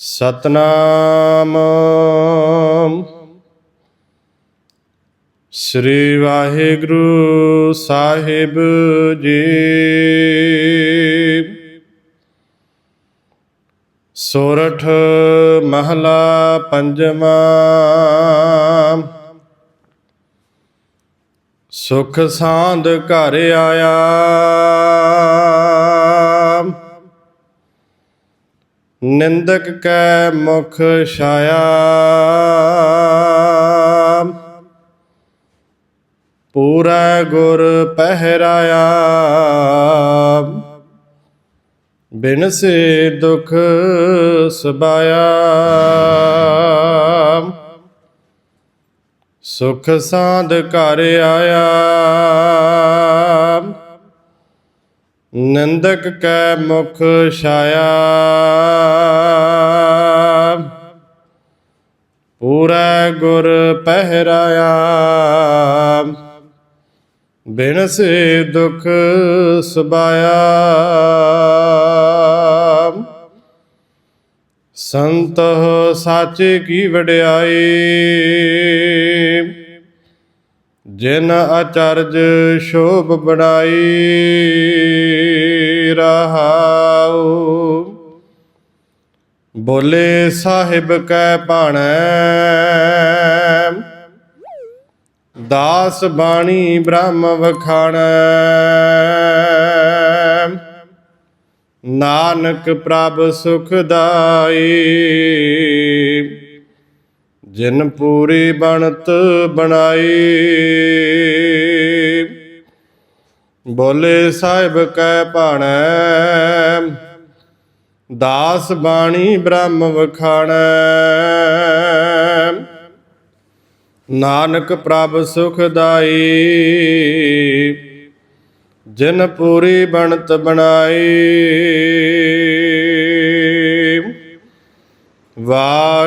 ਸਤਨਾਮ। ਸ੍ਰੀ ਵਾਹਿਗੁਰੂ ਸਾਹਿਬ ਜੀ। ਸੋਰਠ ਮਹਲਾ ਪੰਜਵਾਂ। ਸੁਖ ਸਾਂਦ ਘਰ ਆਇਆ। ਨਿੰਦਕ ਕੈ ਮੁਖ ਛਾਇਆ। ਪੂਰਾ ਗੁਰ ਪਹਿਰਾਇਆ। ਬਿਨ ਸੇ ਦੁਖ ਸਬਾਇਆ ਸੁਖ ਸਾਧ ਘਰ ਆਇਆ। ਨੰਦਕ ਕੈ ਮੁਖ ਛਾਇਆ। ਪੂਰਾ ਗੁਰ ਪਹਿਰਾਇਆ। ਬਿਨ ਸੇ ਦੁਖ ਸਬਾਇਆ ਸੰਤ ਸਾਚੇ ਕੀ ਵਡਿਆਈ। ਜਿਨ ਅਚਰਜ ਸ਼ੋਭ ਬਣਾਈ ਰਹਾਉ। ਬੋਲੇ ਸਾਹਿਬ ਕੈ ਭਾਣੈ, ਦਾਸ ਬਾਣੀ ਬ੍ਰਹਮ ਵਖਾਣੈ। ਨਾਨਕ ਪ੍ਰਭ ਸੁਖ ਦਾਈ। ਜਿਨ ਪੂਰੀ ਬਣਤ ਬਣਾਈ। ਬੋਲੇ ਸਾਹਿਬ ਕੈ ਭਾਣੈ, ਦਾਸ ਬਾਣੀ ਬ੍ਰਹਮ ਵਖਾਣੈ। ਨਾਨਕ ਪ੍ਰਭ ਸੁਖਦਾਈ ਜਿਨ ਪੂਰੀ ਬਣਤ ਬਣਾਈ।